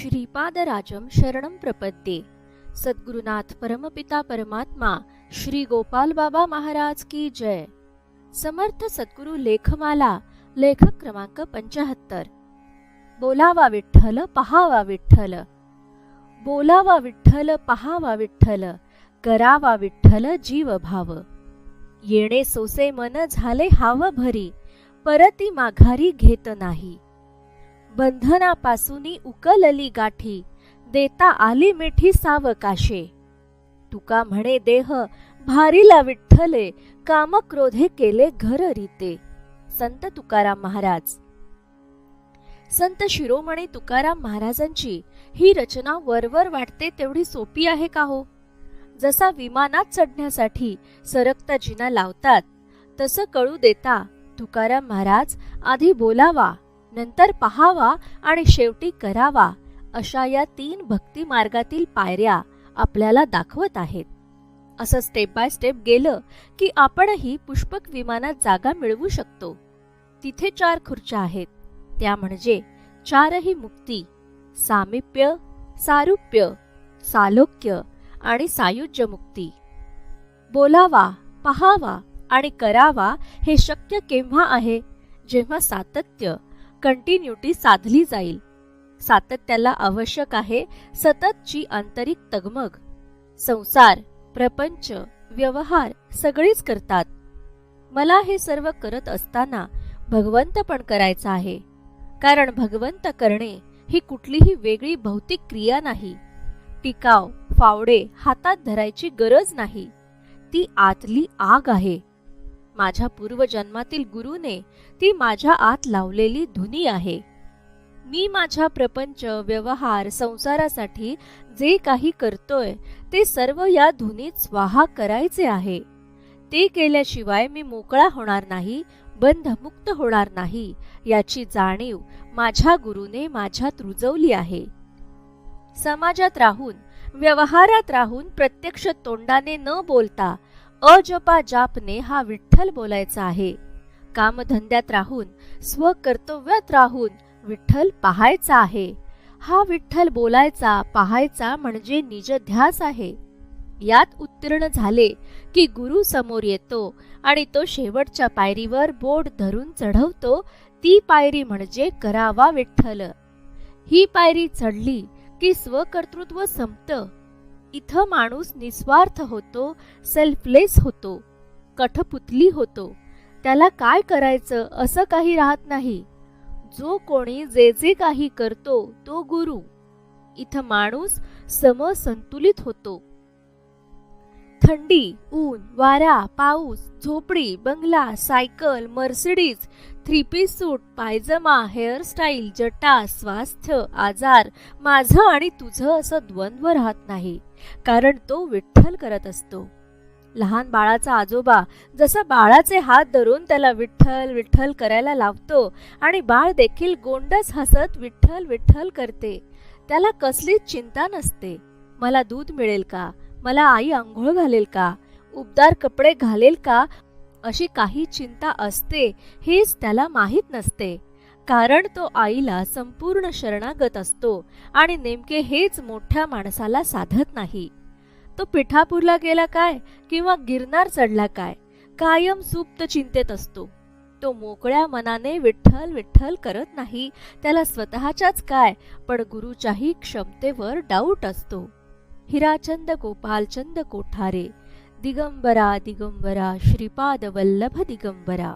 श्रीपादराजम शरणम प्रपद्ये सद्गुरुनाथ परमपिता परमात्मा श्री गोपाल बाबा महाराज की जय। समर्थ सद्गुरु लेखमाला लेखक क्रमांक पंचाहत्तर। बोलावा विठ्ठल पहावा विठ्ठल। बोलावा विठ्ठल पहावा विठ्ठल। करावा विठ्ठल जीव भाव येणे सोसे मन झाले हाव भरी परती माघारी घेत नाही। बंधनापासूनी उकलली गाठी. देता आली मिठी सावकाशे. तुका म्हणे देह भारीला विठ्ठले कामक्रोधे केले घर रीते. संत तुकाराम महाराज. संत शिरोमणी तुकाराम महाराजांची ही रचना वरवर वाटते तेवढी सोपी आहे का हो? जसा विमानात चढण्यासाठी सरकता जिना लावतात तसं कळू देता तुकाराम महाराज आधी बोलावा. नंतर पहावा आणि शेवटी करावा अशा या तीन भक्ती मार्गातील पायऱ्या आपल्याला दाखवत आहेत. असं स्टेप बाय स्टेप गेलं की आपणही पुष्पक विमानात जागा मिळवू शकतो. तिथे चार खुर्च्या आहेत. त्या म्हणजे चारही मुक्ती सामिप्य सारुप्य सालोक्य आणि सायुज्य मुक्ती. बोलावा पहावा आणि करावा हे शक्य केव्हा आहे? जेव्हा सातत्य कंटिन्युटी साधली जाईल. सातत्याला आवश्यक आहे सततची आंतरिक तगमग. संसार प्रपंच व्यवहार सगळीच करतात. मला हे सर्व करत असताना भगवंत पण करायचा आहे. कारण भगवंत करणे ही कुठलीही वेगळी भौतिक क्रिया नाही. टिकाव फावडे हातात धरायची गरज नाही. ती आतली आग आहे. माझ्या पूर्वजन्मातील गुरुने ती माझ्या आत लावलेली धुनी आहे. मी माझ्या प्रपंच व्यवहार संसारासाठी जे काही करतोय ते सर्व या धुनीत स्वाहा करायचे आहे. ते केल्याशिवाय मी मोकळा होणार नाही बंधमुक्त होणार नाही याची जाणीव माझ्या गुरुने माझ्यात रुजवली आहे. समाजात राहून व्यवहारात राहून प्रत्यक्ष तोंडाने न बोलता अजपा जापने हा विठ्ठल बोलायचा आहे. कामधंद्यात राहून स्वकर्तव्यात राहून विठ्ठल पाहायचा आहे. हा विठ्ठल बोलायचा पाहायचा म्हणजे निजध्यास आहे. यात उत्तीर्ण झाले की गुरु समोर येतो आणि तो शेवटच्या पायरीवर बोट धरून चढवतो. ती पायरी म्हणजे करावा विठ्ठल. ही पायरी चढली की स्वकर्तृत्व संपतं. इथं माणूस निस्वार्थ होतो सेल्फलेस होतो कठपुतली होतो. त्याला काय करायचं असं काही राहत नाही. जो कोणी जे जे काही करतो तो गुरु. इथं माणूस समसंतुलित होतो. थंडी ऊन वारा पाऊस झोपडी बंगला cycle Mercedes three piece suit पायजमा हेअरस्टाईल जटा स्वास्थ्य आजार माझं आणि तुझं असं द्वंद्व राहत नाही कारण तो विठ्ठल करत असतो. लहान बाळाचा आजोबा जसा बाळाचे हात धरून त्याला विठ्ठल विठ्ठल करायला लावतो आणि बाळ देखील गोंडस हसत विठ्ठल विठ्ठल करते त्याला कसलीच चिंता नसते. मला दूध मिळेल का? मला आई आंघोळ घालेल का? उबदार कपडे घालेल का? अशी काही चिंता असते हेच त्याला माहीत नसते. कारण तो आईला संपूर्ण शरणागत असतो आणि नेमके हेच मोठ्या माणसाला साधत नाही. तो पिठापूरला गेला काय किंवा गिरनार चढला काय? कायम सुप्त चिंतेत असतो. तो मोकळ्या मनाने विठ्ठल विठ्ठल करत नाही. त्याला स्वतःच्याच काय पण गुरुच्याही क्षमतेवर डाऊट असतो. हिराचंद गोपालचंद कोठारे दिगंबरा दिगंबरा श्रीपाद वल्लभ दिगंबरा।